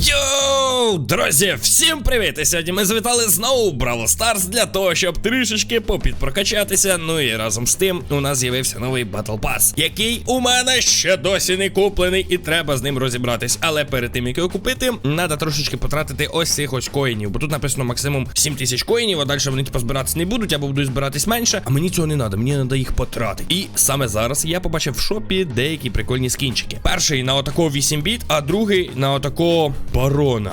Yo! Йоу, друзі, всім привіт! І сьогодні ми звітали знову Бравл Старс для того, щоб трішечки попідпрокачатися. Ну і разом з тим у нас з'явився новий Батл Пас, який у мене ще досі не куплений, і треба з ним розібратись. Але перед тим як його купити, треба трошечки потратити ось цих ось коїнів. Бо тут написано максимум 7 тисяч коїнів, а далі вони типу збиратися не будуть, або будуть збиратись менше. А мені цього не треба, мені треба їх потратити. І саме зараз я побачив в шопі деякі прикольні скінчики. Перший на отакого 8 біт, а другий на отакого барона.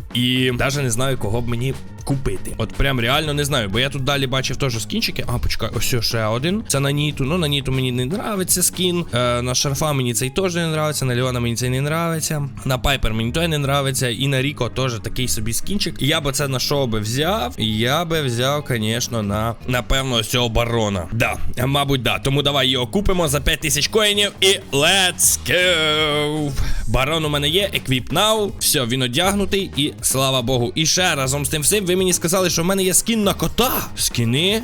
І навіть не знаю, кого б мені купити. От прям реально не знаю, бо я тут далі бачив теж скінчики. А, почекай, ось ще один. Це на Ніту. Ну, на Ніту мені не нравиться скін. Е, на шарфа мені цей теж не нравиться. На Леона мені цей не нравиться. На Пайпер мені той не нравиться. І на Ріко теж такий собі скінчик. Я би це на що би взяв? Я би взяв, звісно, на напевно ось цього барона. Да, мабуть, да. Тому давай його купимо за 5000 коїнів і let's go! Барон у мене є, Equip Now. Все, він одягнутий, і слава Богу. І ще разом з тим всім ви мені сказали, що в мене є скін на кота. Скіни?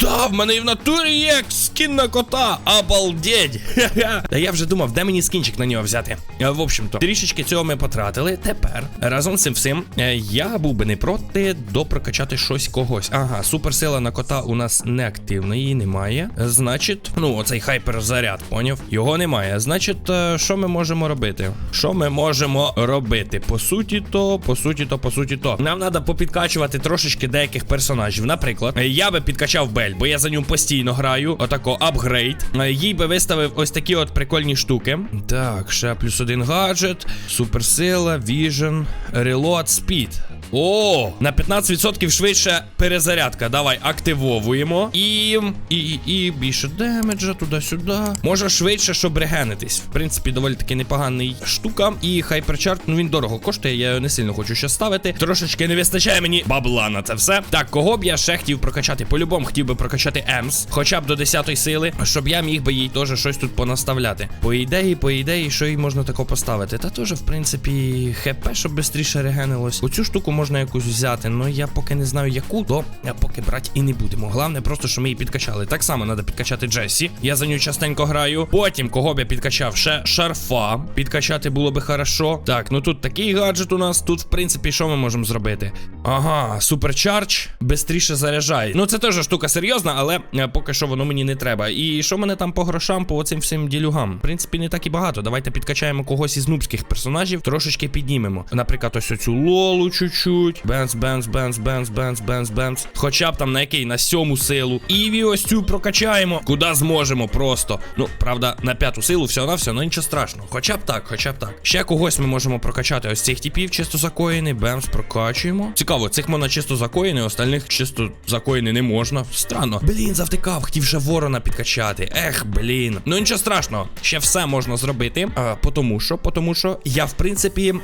Да, в мене і в натурі є скін на кота. Обалдеть. Та я вже думав, де мені скінчик на нього взяти. Е, В общем-то, трішечки цього ми потратили. Тепер разом з цим всім е, я був би не проти допрокачати щось когось. Ага, суперсила на кота у нас не активна, її немає. Значить, ну, оцей хайперзаряд, поняв? Його немає. Значить, е, що ми можемо робити? Що ми можемо робити? По суті, то, по суті, то, по суті, то. Нам треба попідкачувати трошечки деяких персонажів. Наприклад, я би підкачав Бель, бо я за ним постійно граю. Отако апгрейд. Е, Їй би виставив ось такі от прикольні штуки. Так, ще плюс один гаджет, суперсила, віжен, релот, спід. О, на 15% швидше перезарядка. Давай активовуємо. І. І, і, більше демеджа туди-сюди. Може швидше, щоб регенитись. В принципі, доволі таки непоганий штука. І хайперчарт, ну він дорого коштує, я його не сильно хочу ще ставити. Трошечки не вистачає мені бабла на це все. Так, кого б я ще хотів прокачати? По-любому хотів би прокачати Емс, хоча б до 10 сили, щоб я міг би їй теж щось тут понаставляти. По ідеї, по ідеї, що їй можна тако поставити. Та теж, в принципі, ХП, щоб швидше регенилось. Оцю штуку можна якусь взяти, але я поки не знаю яку, то поки брати і не будемо. Головне, просто що ми її підкачали. Так само треба підкачати Джесі. Я за нього частенько граю. Потім, кого б я підкачав, ще шарфа. Підкачати було би хорошо. Так, ну тут такий гаджет у нас. Тут, в принципі, що ми можемо зробити? Ага, суперчардж бистріше заряджає. Ну, це теж штука серйозна, але е, поки що воно мені не треба. І що мене там по грошам, по оцим всім ділюгам? В принципі, не так і багато. Давайте підкачаємо когось із нубських персонажів, трошечки піднімемо. Наприклад, ось оцю лолу чуть-чуть. Бенз, бенз, бенз, бенз, бенз, бенз, бенз. Хоча б там на який? На сьому силу. Іві ось цю прокачаємо. Куди зможемо просто. Ну, правда, на п'яту силу все на все, ну нічого страшного. Хоча б так, хоча б так. Ще когось ми можемо прокачати. Ось цих типів чисто закоїни. Бемс, прокачуємо. Цікаво, цих можна чисто закоїни, остальних чисто закоїни не можна. Странно. Блін, завтикав, хотів ще ворона підкачати. Ех, блін. Ну нічого страшного. Ще все можна зробити. А, потому що, потому що я, в принципі,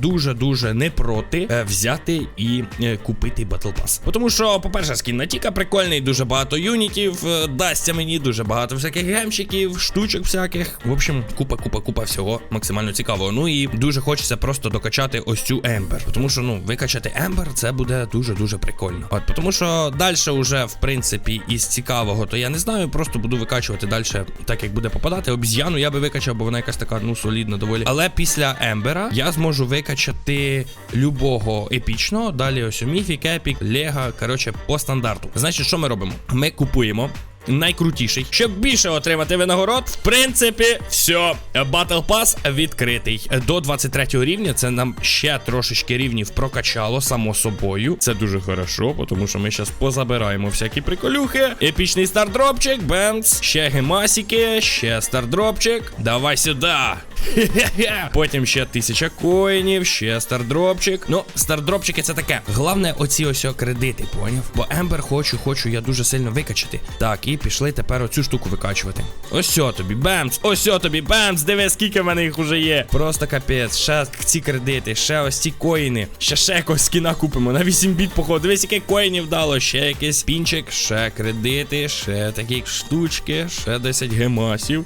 дуже-дуже не проти е, взяти і е, купити Battle Pass. Тому що, по-перше, скін Тіка прикольний, дуже багато юнітів е, дасться мені, дуже багато всяких гемчиків, штучок всяких. В общем, купа, купа, купа всього максимально цікавого. Ну і дуже хочеться просто докачати ось цю Ембер. Тому що, ну, викачати Ембер це буде дуже-дуже прикольно. От, тому що далі вже, в принципі, із цікавого, то я не знаю, просто буду викачувати далі, так як буде попадати. Обіз'яну я би викачав, бо вона якась така, ну, солідна доволі. Але після Ембера я зможу викачати любого епічного. Далі ось у Міфік, Епік, Лего, коротше, по стандарту. Значить, що ми робимо? Ми купуємо. Найкрутіший, щоб більше отримати винагород, в принципі, все. Battle Pass відкритий. До 23 рівня це нам ще трошечки рівнів прокачало, само собою. Це дуже хорошо, тому що ми зараз позабираємо всякі приколюхи. Епічний стардропчик, бенц, ще гемасіки, ще стардропчик. Давай сюди. Потім ще тисяча коїнів, ще стардропчик. Ну, стардропчики це таке. Головне, оці ось кредити, поняв? Бо Ембер хочу, хочу я дуже сильно викачати. Так, і пішли тепер оцю штуку викачувати. Ось тобі, бемц, ось тобі, бемц, диви, скільки в мене їх уже є. Просто капець, ще ці кредити, ще ось ці коїни. Ще ще якогось скіна купимо. На 8 біт, походу. Дивись, яке коїнів дало. Ще якийсь пінчик, ще кредити, ще такі штучки, ще 10 гемасів.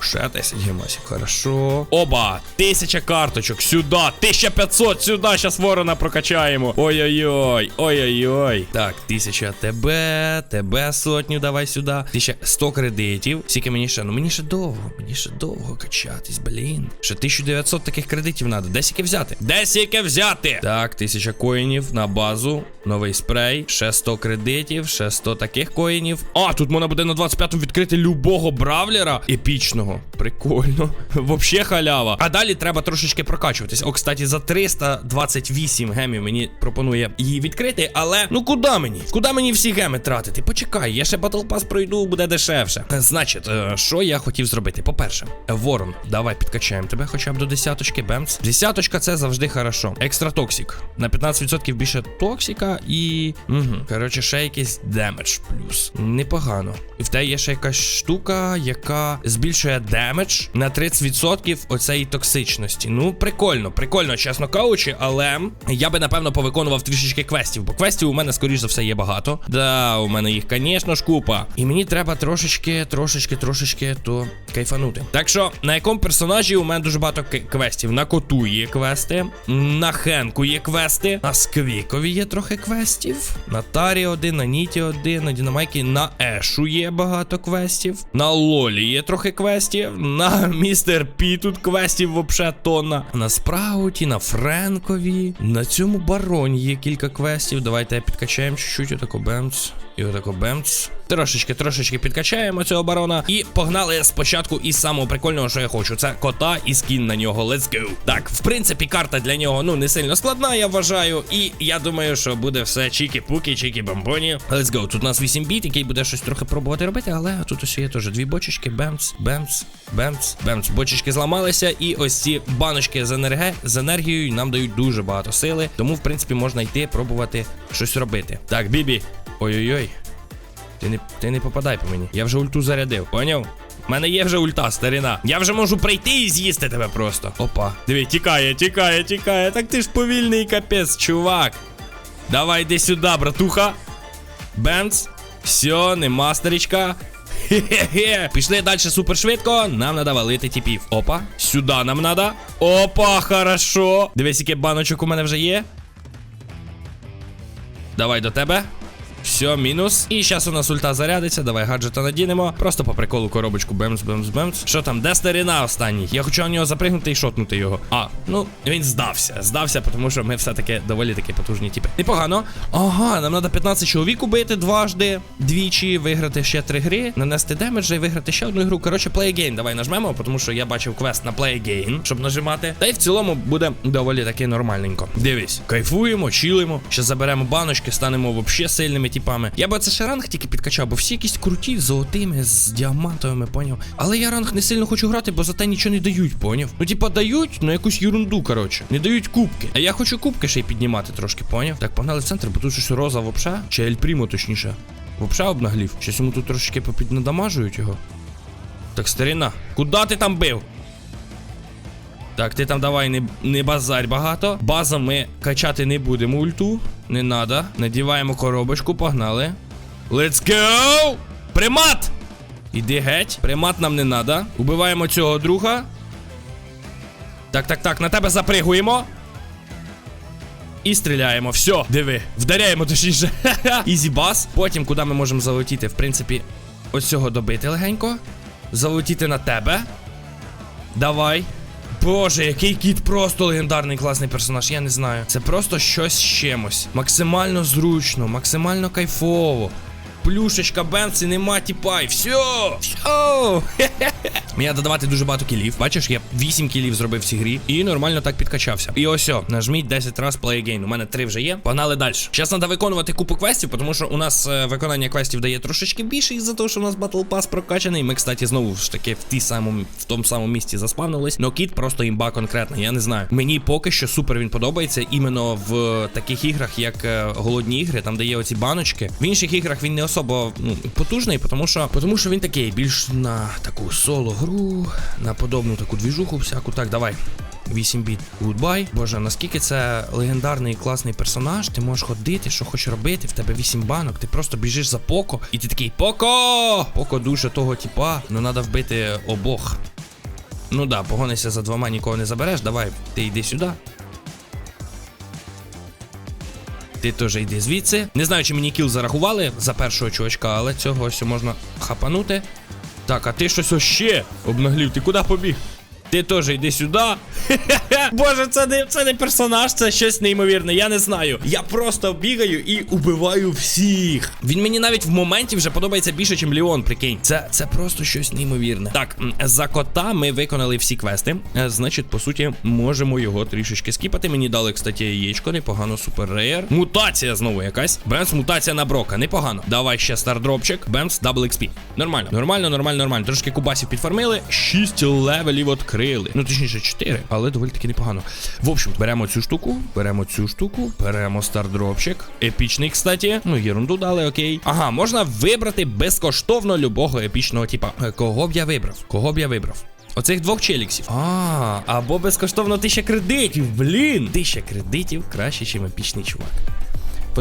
Ще 10 гемасів. Хорошо. Хорошо. Оба, тисяча карточок. Сюди. 1500, сюди. Щас ворона прокачаємо. Ой-ой-ой. Ой-ой-ой. Так, тисяча тебе, тебе сотню давай сюди. 1100 кредитів. Скільки мені ще? Ну мені ще довго. Мені ще довго качатись, блін. Ще 1900 таких кредитів треба. Де сіки взяти? Де сіки взяти? Так, 1000 коїнів на базу. Новий спрей. Ще 100 кредитів, ще 100 таких коїнів. А, тут можна буде на 25-му відкрити любого бравлера епічного. Прикольно. Вообще халява. А далі треба трошечки прокачуватись. О, кстати, за 328 гемів мені пропонує її відкрити, але ну куди мені? Куди мені всі геми тратити? Почекай, я ще Battle Pass пройду, буде дешевше. Значить, е, що я хотів зробити? По-перше, Ворон, давай підкачаємо тебе хоча б до десяточки, бемц. Десяточка це завжди хорошо. Екстра токсик. На 15% більше токсика і. Угу. Коротше, ще якийсь демедж плюс. Непогано. І в тебе є ще якась штука, яка збільшує демедж на 30% оцеї токсичності. Ну, прикольно, прикольно, чесно кажучи, але я би напевно повиконував трішечки квестів, бо квестів у мене, скоріш за все, є багато. Да, у мене їх, звісно ж, купа. І мені треба трошечки, трошечки, трошечки то кайфанути. Так що, на якому персонажі у мене дуже багато квестів. На коту є квести, на Хенку є квести, на Сквікові є трохи квестів, на Тарі один, на Ніті один, на Дінамайкі, на Ешу є багато квестів, на Лолі є трохи квестів, на Містер Пі тут квестів вообще тонна. На Спрауті, на Френкові, на цьому бароні є кілька квестів. Давайте підкачаємо чуть-чуть, отако бемц. І отако бемц. Трошечки, трошечки підкачаємо цього барона. І погнали спочатку із самого прикольного, що я хочу. Це кота і скін на нього. Let's go. Так, в принципі, карта для нього ну не сильно складна, я вважаю. І я думаю, що буде все чікі-пукі, чікі-бомбоні. Let's go. Тут у нас 8 біт, який буде щось трохи пробувати робити, але тут ось є теж дві бочечки. Бемц, бемц, бемц, бемц. Бочечки зламалися, і ось ці баночки з, енерге... з енергією нам дають дуже багато сили. Тому, в принципі, можна йти пробувати щось робити. Так, Бібі. Ой-ой-ой. Ти не, ти не попадай по мені. Я вже ульту зарядив, поняв? У мене є вже ульта, старина. Я вже можу прийти і з'їсти тебе просто. Опа. Диви, тікає, тікає, тікає. Так ти ж повільний капець, чувак. Давай йди сюди, братуха. Бенц. Все, нема старичка. Хе-хе-хе. Пішли далі супер швидко. Нам треба валити тіпів. Опа. Сюди нам треба. Опа, хорошо. Дивись, який баночок у мене вже є. Давай до тебе. Все, мінус. І зараз у нас ульта зарядиться. Давай гаджета надінемо. Просто по приколу коробочку бемс, бемс, бемс. Що там? Де старина останній? Я хочу на нього запригнути і шотнути його. А, ну він здався. Здався, тому що ми все-таки доволі таки потужні типи. Непогано. Ага, нам треба 15 чоловік убити дважди, двічі, виграти ще три гри, нанести демеджа і виграти ще одну гру. Коротше, play again. Давай нажмемо, тому що я бачив квест на play again, щоб нажимати. Та й в цілому буде доволі таки нормальненько. Дивись, кайфуємо, чилимо. Ще заберемо баночки, станемо вообще сильними типами. Я би це ще ранг тільки підкачав, бо всі якісь круті, золотими, з діамантовими, поняв. Але я ранг не сильно хочу грати, бо за те нічого не дають, поняв. Ну, типа, дають, ну якусь ерунду, коротше. Не дають кубки. А я хочу кубки ще й піднімати трошки, поняв. Так, погнали в центр, бо тут щось роза вопша. Чи Ель Прімо, точніше. Вопша обнаглів. Щось йому тут трошки попіднадамажують його. Так, старина, куди ти там бив? Так, ти там давай не, не базарь багато. База ми качати не будемо ульту. Не надо. Надіваємо коробочку, погнали. Let's go! Примат! Іди геть. Примат нам не надо. Убиваємо цього друга. Так, так, так, на тебе запригуємо. І стріляємо. Все, диви, вдаряємо точніше. Ізі бас. Потім, куди ми можемо залетіти, в принципі, ось цього добити легенько. Залетіти на тебе. Давай. Боже, який кіт просто легендарний класний персонаж, я не знаю. Це просто щось з чимось. Максимально зручно, максимально кайфово. Плюшечка, бенці, нема тіпай. все. Все. Мені треба давати дуже багато кілів. Бачиш, я 8 кілів зробив в цій грі і нормально так підкачався. І ось, о, нажміть 10 раз play again. У мене 3 вже є. Погнали далі. Зараз треба виконувати купу квестів, тому що у нас е, виконання квестів дає трошечки більше із-за того, що у нас Battle Pass прокачаний. Ми, кстати, знову ж таки в ті самому, в тому самому місці заспавнились. Но кіт просто імба конкретно, я не знаю. Мені поки що супер він подобається іменно в таких іграх, як е, голодні ігри, там де є оці баночки. В інших іграх він не особо ну, потужний, тому що, тому що він такий більш на таку соло гру, на подобну таку двіжуху всяку. Так, давай. 8 біт. Гудбай. Боже, наскільки це легендарний і класний персонаж. Ти можеш ходити, що хочеш робити, в тебе 8 банок, ти просто біжиш за Поко, і ти такий Поко! Поко душе того типа, ну треба вбити обох. Ну да, погонися за двома, нікого не забереш. Давай, ти йди сюди. Ти теж йди звідси. Не знаю, чи мені кіл зарахували за першого чувачка, але цього ось можна хапанути. Так, а ти щось ось ще обнаглів. Ти куди побіг? Ти теж йди сюди. Боже, це не, це не персонаж, це щось неймовірне. Я не знаю. Я просто бігаю і убиваю всіх. Він мені навіть в моменті вже подобається більше, ніж Леон, прикинь. Це, це просто щось неймовірне. Так, за кота ми виконали всі квести. Е, Значить, по суті, можемо його трішечки скіпати. Мені дали, кстати, яєчко, непогано, супер рейер. Мутація знову якась. Бемс, мутація на брока, непогано. Давай ще стардропчик. Бемс, дабл XP. Нормально, нормально, нормально, нормально. Трошки кубасів підформили. 6 левелів відкрили. Ну, точніше, 4, але доволі таки непогано. В общем, беремо цю штуку, беремо цю штуку, беремо стардропчик. Епічний, кстати. Ну, єрунду дали, окей. Ага, можна вибрати безкоштовно любого епічного типа. Е, Кого б я вибрав? Кого б я вибрав? Оцих двох челіксів. А, або безкоштовно тисяча кредитів. Блін. Тисяча кредитів краще, ніж епічний чувак.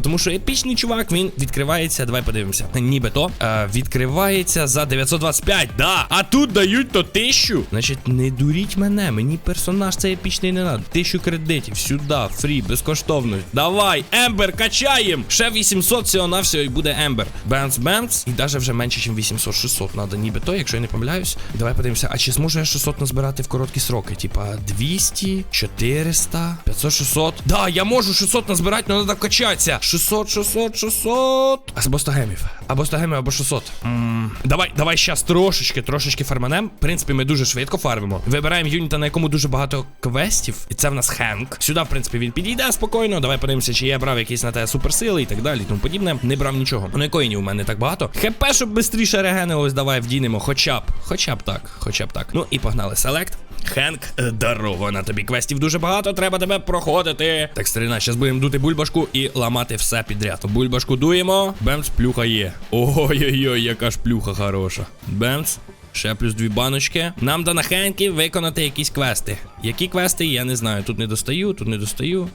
Тому що епічний чувак, він відкривається. Давай подивимося. Нібито е, відкривається за 925. Да. А тут дають то тисячу. Значить, не дуріть мене. Мені персонаж цей епічний не надо. Тисячу кредитів. Сюди, фрі, безкоштовно. Давай, Ембер, качаєм. Ще 800 всього на всього і буде Ембер. Бенц, бенц. І навіть вже менше, ніж 800. 600 надо нібито, якщо я не помиляюсь. Давай подивимося. А чи зможу я 600 назбирати в короткі сроки? Типа 200, 400, 500, 600. Да, я можу 600 назбирати, але треба качатися. 600, 600, 600. Або 100 гемів. Або 100 гемів, або 600. м давай, давай щас трошечки, трошечки фарманем. В принципі, ми дуже швидко фармимо. Вибираємо юніта, на якому дуже багато квестів. І це в нас Хенк. Сюди, в принципі, він підійде спокійно. Давай подивимося, чи я брав якісь на те суперсили і так далі. Тому подібне. Не брав нічого. Ну, коїнів у мене так багато. ХП, щоб швидше регенилось, давай вдінемо. Хоча б. Хоча б так. Хоча б так. Ну і погнали. Селект. Хенк, е, дарово на тобі квестів дуже багато, треба тебе проходити. Так, старина, зараз будемо дути бульбашку і ламати все підряд. Бульбашку дуємо. Бемц, плюха є. Ой-ой-ой, яка ж плюха хороша. Бемц. Ще плюс дві баночки. Нам до на виконати якісь квести. Які квести, я не знаю. Тут не достаю, тут не достаю.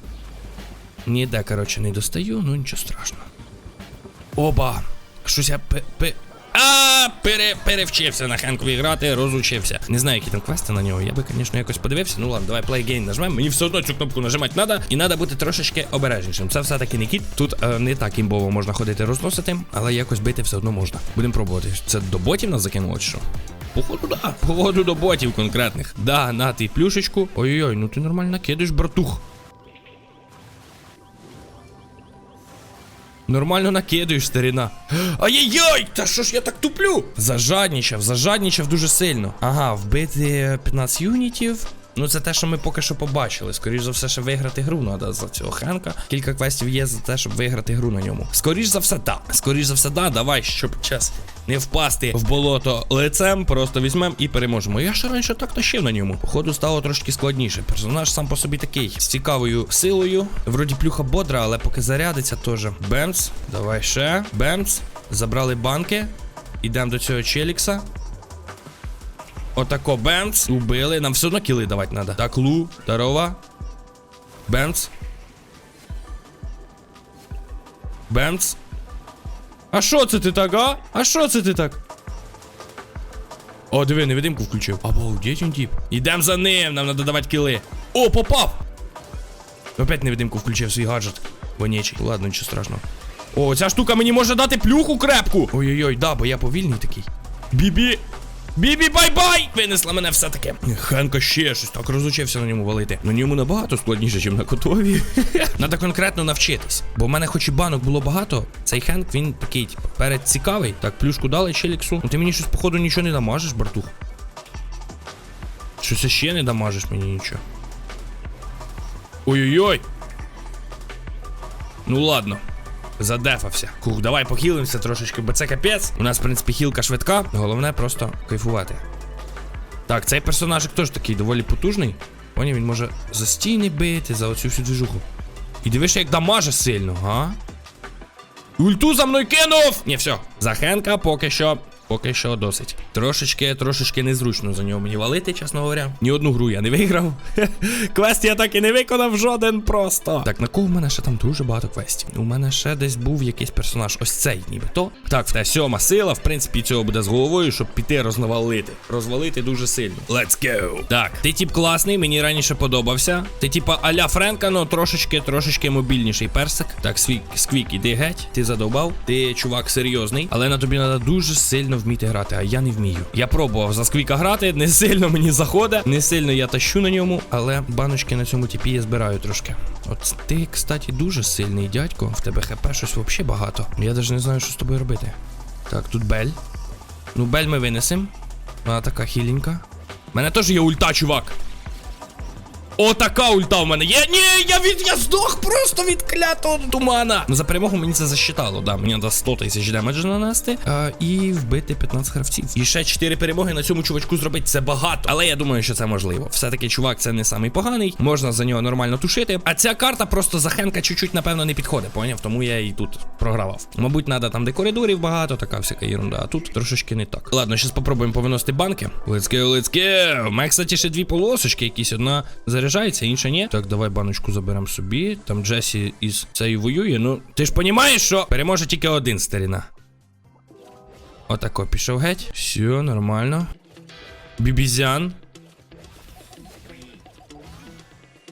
Ніде, коротше, не достаю, ну нічого страшного. Оба! Щось я пи. пи... А, пере, перевчився на Хенкові грати, розучився. Не знаю, які там квести на нього. Я би, звісно, якось подивився. Ну ладно, давай play game нажмемо. Мені все одно цю кнопку нажимати треба. І треба бути трошечки обережнішим. Це все-таки не кіт. Тут е, не так імбово можна ходити розносити, але якось бити все одно можна. Будемо пробувати. Це до ботів нас закинуло чи що? Походу, да. Походу до ботів конкретних. Да, на ти плюшечку. Ой-ой, ну ти нормально накидаєш, братух. Нормально накидуєш, старіна. Ай-яй-яй! Та що ж я так туплю? Зажаднічав, зажаднічав дуже сильно. Ага, вбити 15 юнітів. Ну, це те, що ми поки що побачили. Скоріше за все, ще виграти гру треба за цього Хенка. Кілька квестів є за те, щоб виграти гру на ньому. Скоріше за все, да. Скоріше за все, да. Давай, щоб час не впасти в болото лицем, просто візьмемо і переможемо. Я ще раніше так тащив на ньому. Походу стало трошки складніше. Персонаж сам по собі такий з цікавою силою. Вроді плюха бодра, але поки зарядиться теж. Бемс, давай ще. Бемс. Забрали банки. Ідемо до цього челікса. Отако Бемс. Убили. Нам все одно кіли давати треба. Так, Лу, здорова. Бемс. Бемс. А що це ти так, а? А що це ти так? О, диви, невидимку включив. Обалдеть він тип. Ідем за ним, нам треба давати кіли. О, попав! Опять невидимку включив свій гаджет. Вонячий. Ладно, нічого страшного. О, ця штука мені може дати плюху крепку. Ой-ой-ой, да, бо я повільний такий. Бібі. Бібі, бай-бай! Винесла мене все-таки. Хенка ще щось так розучився на ньому валити. На ньому набагато складніше, ніж на котові. Надо конкретно навчитись. Бо в мене хоч і банок було багато, цей Хенк, він такий, типу, перед цікавий. Так, плюшку дали челіксу. Ну ти мені щось, походу, нічого не дамажиш, братух. Щось ще не дамажиш мені нічого. Ой-ой-ой. Ну ладно. Задефався. Кух, давай похилимося трошечки, бо це капець. У нас, в принципі, хілка швидка. Головне просто кайфувати. Так, цей персонажик теж такий доволі потужний. Поняв, він може за стіни бити, за оцю всю движуху. І дивишся, як дамаже сильно, га? Ульту за мною кинув! Ні, все. Захенка поки що Поки що досить. Трошечки, трошечки незручно за нього мені валити, чесно говоря. Ні одну гру я не виграв. Квест я так і не виконав жоден просто. Так, на кого в мене ще там дуже багато квестів. У мене ще десь був якийсь персонаж. Ось цей нібито. Так, те сьома сила, в принципі, цього буде з головою, щоб піти розвалити. Розвалити дуже сильно. Let's go. Так, ти тип класний, мені раніше подобався. Ти типа аля Френка, ну трошечки, трошечки мобільніший персик. Так, свік, сквік, іди геть, ти задовбав. Ти чувак серйозний, але на тобі треба дуже сильно вміти грати, а я не вмію. Я пробував за сквіка грати, не сильно мені заходить, не сильно я тащу на ньому, але баночки на цьому типі я збираю трошки. От ти, кстати, дуже сильний дядько. В тебе хп щось взагалі багато. Я навіть не знаю, що з тобою робити. Так, тут бель. Ну, бель ми винесемо. Вона така хіленька. У мене теж є ульта, чувак. О, така ульта в мене є. Ні, я від я здох просто від клятого тумана. За перемогу мені це засчитало. Да, мені треба 100 тисяч демеджа нанести а, і вбити 15 гравців. І ще 4 перемоги на цьому чувачку зробити це багато. Але я думаю, що це можливо. Все-таки чувак це не самий поганий. Можна за нього нормально тушити. А ця карта просто за Хенка чуть-чуть, напевно, не підходить. Поняв? Тому я і тут програвав. Мабуть, треба там, де коридорів багато, така всяка ерунда. А тут трошечки не так. Ладно, зараз попробуємо повиносити банки. Let's go, let's go. У мене, кстати, ще дві полосочки, якісь одна заряджається, інша ні. Так, давай баночку заберемо собі. Там Джесі із цією воює. Ну, ти ж розумієш, що переможе тільки один старіна. Отако, пішов геть. Все, нормально. Бібізян.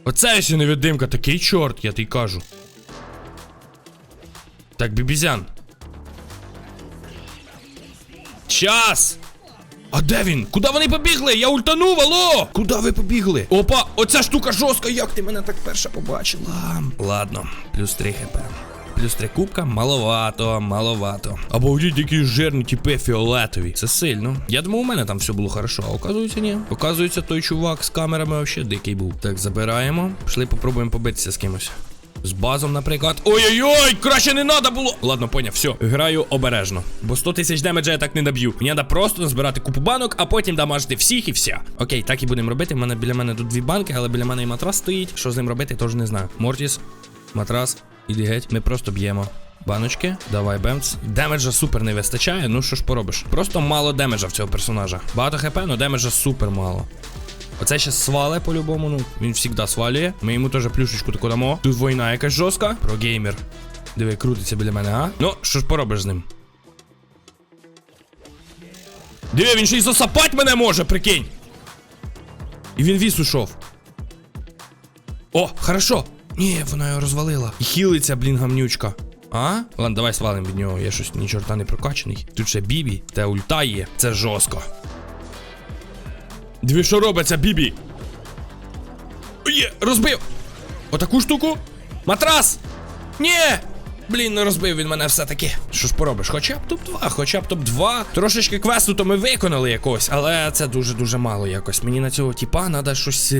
Оце ще невидимка, такий чорт, я тобі кажу. Так, бібізян. Час! А де він? Куди вони побігли? Я ультанув, алло! Куди ви побігли? Опа, оця штука жорстка, як ти мене так перша побачила? Ладно, плюс 3 хп. Плюс 3 кубка, маловато, маловато. Обалдіть, які жирні типи фіолетові. Це сильно. Я думав, у мене там все було хорошо, а оказується, ні. Оказується, той чувак з камерами вообще дикий був. Так, забираємо. Пішли, попробуємо побитися з кимось. З базом, наприклад. Ой-ой-ой, краще не треба було. Ладно, поняв, все. Граю обережно. Бо 100 тисяч демеджа я так не наб'ю. Мені треба просто назбирати купу банок, а потім дамажити всіх і все. Окей, так і будемо робити. У мене біля мене тут дві банки, але біля мене і матрас стоїть. Що з ним робити, теж не знаю. Мортіс, матрас, іди геть. Ми просто б'ємо. Баночки, давай бемц. Демеджа супер не вистачає. Ну що ж поробиш? Просто мало демеджа в цього персонажа. Багато хп, але демеджа супер мало. Оце ще свале по-любому, ну він завжди свалює. Ми йому теж плюшечку таку дамо. Тут війна якась жорстка. Про геймер. Диви, крутиться біля мене, а? Ну, що ж поробиш з ним? Диви, він ще й засапать мене може, прикинь. І він віс ушов. О, хорошо. Ні, вона його розвалила. І хілиться, блін, гамнючка. А? Ладно, давай свалим від нього. Я щось ні чорта не прокачаний. Тут ще бібі, та ульта є. Це жорстко. Дві що робиться, Бібі? Є, розбив! Отаку штуку? Матрас! Ні! Блін, не розбив він мене все-таки. Що ж поробиш? Хоча б топ-2, хоча б топ-2. Трошечки квесту то ми виконали якось, але це дуже-дуже мало якось. Мені на цього типа треба щось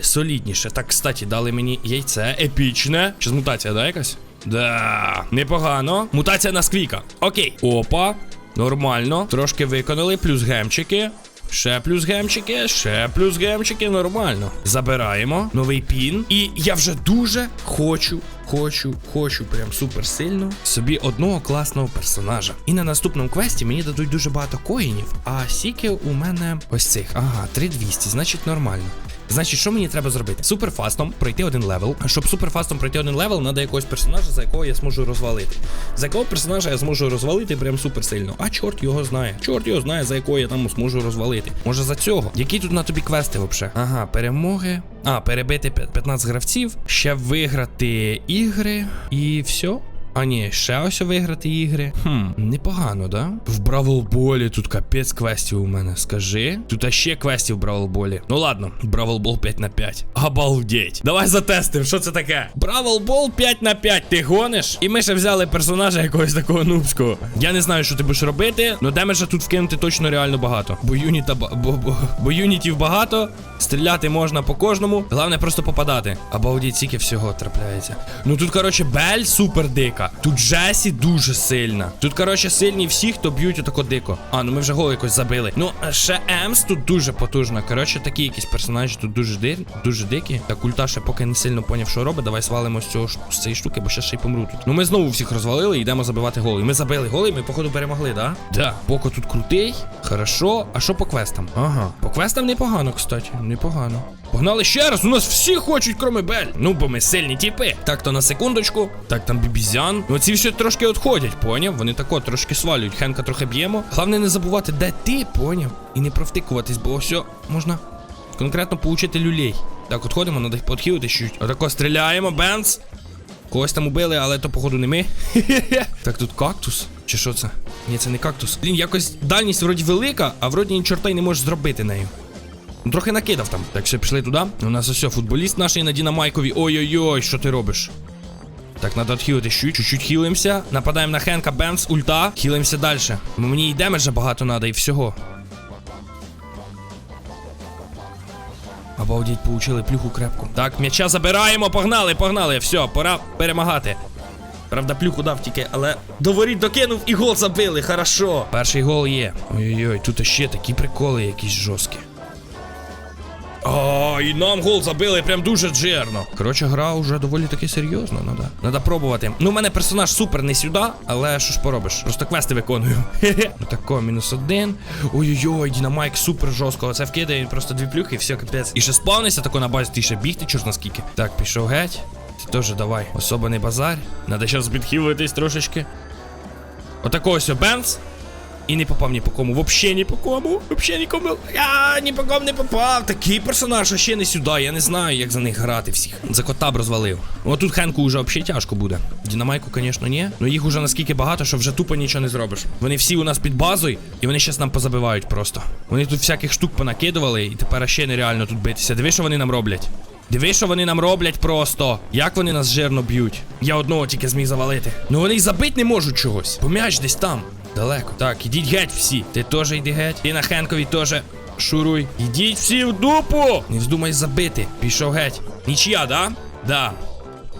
солідніше. Так, кстати, дали мені яйце епічне. Чи з мутація, да, якась? Да, непогано. Мутація на сквіка. Окей. Опа. Нормально. Трошки виконали, плюс гемчики. Ще плюс гемчики, ще плюс гемчики, нормально. Забираємо новий пін. І я вже дуже хочу, хочу, хочу, прям супер сильно собі одного класного персонажа. І на наступному квесті мені дадуть дуже багато коїнів, а сіки у мене ось цих. Ага, 3200, значить нормально. Значить, що мені треба зробити? Суперфастом пройти один левел. Щоб суперфастом пройти один левел, треба якогось персонажа, за якого я зможу розвалити. За якого персонажа я зможу розвалити прям супер сильно. А чорт його знає. Чорт його знає, за якого я там зможу розвалити. Може за цього? Які тут на тобі квести взагалі? Ага, перемоги. А, перебити 15 гравців, ще виграти ігри і все. А ні, ще ось виграти ігри. Хм, непогано, да? В Бравл Болі тут капець квестів у мене. Скажи. Тут ще квестів в Бравл Болі. Ну ладно, Бравл Бол 5 на 5. Обалдеть. Давай затестимо, що це таке? Бравл Бол 5 на 5, ти гониш? І ми ще взяли персонажа якогось такого нубського. Я не знаю, що ти будеш робити, але демеджа тут вкинути точно реально багато. Бо юніта ба- бо, бо, бо юнітів багато, Стріляти можна по кожному. Головне просто попадати. Обалдіть, скільки всього трапляється. Ну тут, коротше, Бель супер дика. Тут Джесі дуже сильна. Тут, коротше, сильні всі, хто б'ють отако дико. А, ну ми вже гол якось забили. Ну, ще Емс тут дуже потужна. Коротше, такі якісь персонажі тут дуже ди... дуже дикі. Так, ульта ще поки не сильно поняв, що робить. Давай свалимо з цього з цієї штуки, бо ще ще й помру тут. Ну ми знову всіх розвалили і йдемо забивати голи. Ми забили голи, ми, походу, перемогли, да? Да. Боко тут крутий. Хорошо. А що по квестам? Ага. По квестам непогано, кстати. Непогано. Погнали ще раз. У нас всі хочуть, кроме Бель. Ну, бо ми сильні тіпи. Так, то на секундочку. Так, там бібізян. Ну, ці всі трошки відходять, поняв? Вони тако трошки свалюють. Хенка трохи б'ємо. Головне не забувати, де ти, поняв? І не провтикуватись, бо все можна конкретно получити люлей. Так, от ходимо, треба їх подхилити чуть. Отако стріляємо, бенц. Когось там убили, але то, походу, не ми. так, тут кактус. Чи що це? Ні, це не кактус. Блін, якось дальність вроді велика, а вроді ні чорта й не можеш зробити нею. Ну, трохи накидав там. Так, все, пішли туди. У нас ось футболіст наш на Дінамайкові. Ой-ой-ой, що ти робиш? Так, треба відхилити чуть, чуть-чуть хілимося. Нападаємо на Хенка, Бемс, ульта. Хілимося далі. Мені і демеджа багато треба, і всього. Обалдіть, получили плюху крепку. Так, м'яча забираємо, погнали, погнали. Все, пора перемагати. Правда, плюху дав тільки, але до воріт докинув і гол забили, хорошо. Перший гол є. Ой-ой-ой, тут ще такі приколи якісь жорсткі. О, і нам гол забили прям дуже джерно. Коротше, гра вже доволі таки серйозна. Надо. Надо пробувати. Ну, у мене персонаж супер не сюди, але що ж поробиш? Просто квести виконую. Хе-хе. Отако, мінус один. Ой-ой-ой, Дінамайк супер жорстко. Оце вкидає він просто дві плюхи і все, капець. І ще спавнися тако на базі, ти ще бігти, чорт наскільки. Так, пішов геть. Ти теж давай. Особо не базар. Надо зараз підхилитись трошечки. Отако ось Бенц. І не попав ні по кому. Вообще ні по кому. Вообще нікому. Я ні по кому не попав. Такий персонаж, а ще не сюди. Я не знаю, як за них грати всіх. За кота б розвалив. От тут Хенку вже взагалі тяжко буде. Дінамайку, звісно, ні. Ну їх уже наскільки багато, що вже тупо нічого не зробиш. Вони всі у нас під базою, і вони щас нам позабивають просто. Вони тут всяких штук понакидували, і тепер ще нереально тут битися. Диви, що вони нам роблять. Диви, що вони нам роблять просто. Як вони нас жирно б'ють. Я одного тільки зміг завалити. Ну вони й забити не можуть чогось. Бо м'яч десь там. Далеко. Так, ідіть геть всі. Ти теж йди геть. Ти на Хенкові теж шуруй. Ідіть всі в дупу! Не вздумай забити. Пішов геть. Нічия, да? Да.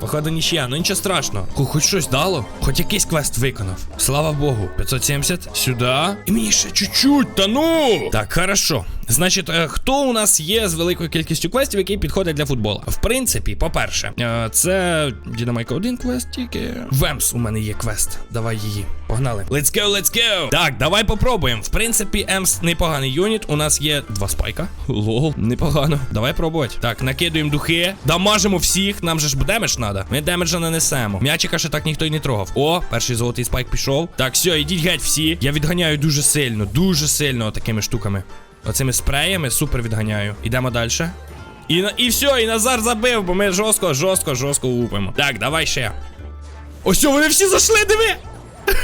Походу нічия, ну нічого страшного. Хо- Хоч щось дало, хоч якийсь квест виконав. Слава Богу. 570. Сюди. І мені ще чуть-чуть, та ну! Так, хорошо. Значить, е, хто у нас є з великою кількістю квестів, які підходять для футбола? В принципі, по-перше, е, це Дінамайка один квест тільки. Вемс у мене є квест. Давай її. Погнали. Let's go, let's go! Так, давай попробуємо. В принципі, Емс непоганий юніт. У нас є два спайка. Лол, непогано. Давай пробувати. Так, накидуємо духи, дамажимо всіх. Нам же ж демедж надо. Ми демеджа нанесемо. М'ячика ще так ніхто й не трогав. О, перший золотий спайк пішов. Так, все, ідіть геть всі. Я відганяю дуже сильно, дуже сильно такими штуками. Оцими спреями супер відганяю. Ідемо далі. І, і все, і Назар забив, бо ми жорстко, жорстко, жорстко лупимо. Так, давай ще. Ось, вони всі зайшли, диви!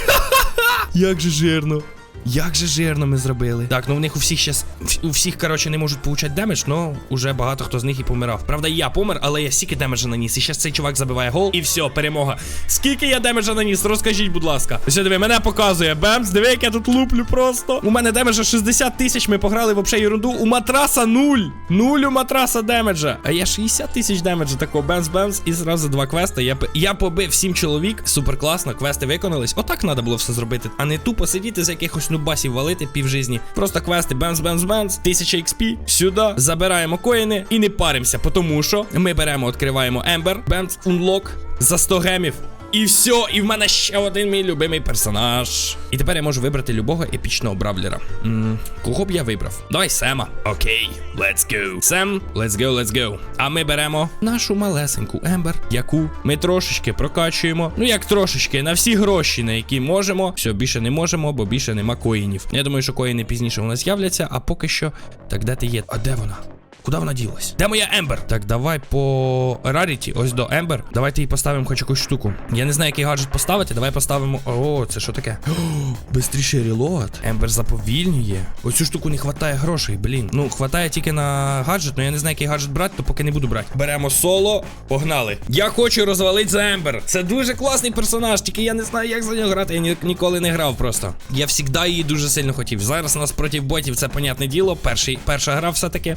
Як же жирно. Як же жирно ми зробили. Так, ну в них у всіх щас. У всіх, коротше, не можуть получати демедж, но уже багато хто з них і помирав. Правда, я помер, але я стільки демеджа наніс. І зараз цей чувак забиває гол. І все, перемога. Скільки я демеджа наніс? Розкажіть, будь ласка. Ось диви, мене показує. Бемс, диви, як я тут луплю просто. У мене демеджа 60 тисяч. Ми пограли вообще ерунду. У матраса нуль. Нуль у матраса демеджа. А я 60 тисяч демеджа такого. Бемс-бемс. І зразу два квести. Я, я побив 7 чоловік. Супер класно. Квести виконались. Отак треба було все зробити. А не тупо сидіти з якихось нубасів валити півжизні. Просто квести бенс-бенс-бенс, 1000 XP. Сюди забираємо коїни і не паримося, тому що ми беремо, відкриваємо Ембер, бенс, унлок за 100 гемів. І все, і в мене ще один мій любимий персонаж. І тепер я можу вибрати любого епічного бравлера. м кого б я вибрав? Давай Сема. Окей, let's go. Сем, let's go, let's go. А ми беремо нашу малесеньку Ембер, яку ми трошечки прокачуємо. Ну як трошечки, на всі гроші, на які можемо. Все, більше не можемо, бо більше нема коїнів. Я думаю, що коїни пізніше у нас з'являться, а поки що. Так, де ти є? А де вона? Куди вона ділась? Де моя Ембер? Так, давай по Раріті, ось до Ембер. Давайте їй поставимо хоч якусь штуку. Я не знаю, який гаджет поставити. Давай поставимо. О, це що таке? Бистріше релот. Ембер заповільнює. Оцю штуку не хватає грошей, блін. Ну, хватає тільки на гаджет, але я не знаю, який гаджет брати, то поки не буду брати. Беремо соло, погнали. Я хочу розвалити за Ембер. Це дуже класний персонаж, тільки я не знаю, як за нього грати. Я ні- ніколи не грав просто. Я завжди її дуже сильно хотів. Зараз у нас проти ботів, це понятне діло. Перший, перша гра все-таки.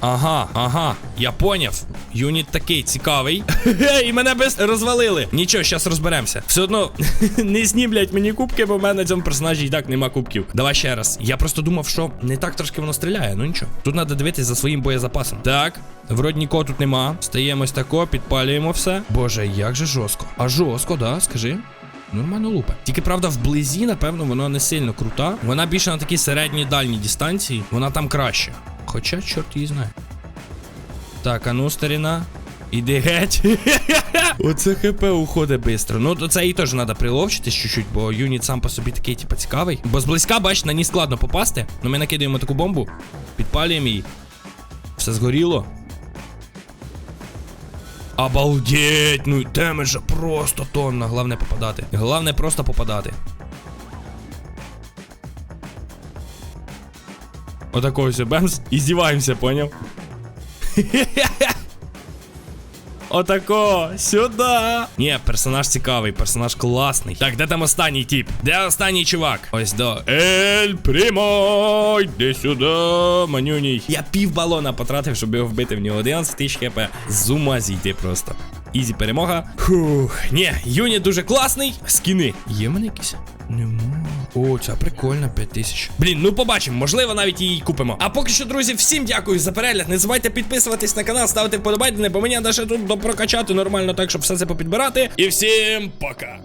Ага, ага, я поняв. Юніт такий цікавий. І мене без розвалили. Нічого, зараз розберемося. Все одно не знімлять мені кубки, бо в мене на цьому персонажі і так нема кубків. Давай ще раз. Я просто думав, що не так трошки воно стріляє. Ну нічого. Тут треба дивитись за своїм боєзапасом. Так. Вроді нікого тут нема. Стаємось тако, підпалюємо все. Боже, як же жорстко. А жорстко, да, скажи. Нормально лупа. Тільки правда, вблизі, напевно, вона не сильно крута. Вона більше на такій середній дальній дистанції. Вона там краще. Хоча, чорт її знає. Так, а ну, старіна. Іди геть. Оце хп уходить швидко. Ну, то це їй теж треба приловчитись чуть-чуть, бо юніт сам по собі такий, типа, цікавий. Бо зблизька, бач, на ній складно попасти. Ну ми накидаємо таку бомбу, підпалюємо її. Все згоріло. Обалдеть! Ну демеджа просто тонна. Головне попадати. Головне просто попадати. Отакого все бемс і здіваємося, поняв? Отако, сюди. Ні, персонаж цікавий, персонаж класний. Так, де там останній тип? Де останній чувак? Ось до. Ель Примо, йди сюди, манюній. Я пів балона потратив, щоб його вбити в нього 11 тисяч хп. З ума зійти просто. Ізі перемога. Фух. Ні, Юні дуже класний. Скіни. Є в мене якісь? Нема. О, ця прикольна, 5000. Блін, ну побачимо, можливо, навіть її купимо. А поки що, друзі, всім дякую за перегляд. Не забувайте підписуватись на канал, ставити вподобайки, бо мені треба тут допрокачати нормально, так щоб все це попідбирати. І всім пока.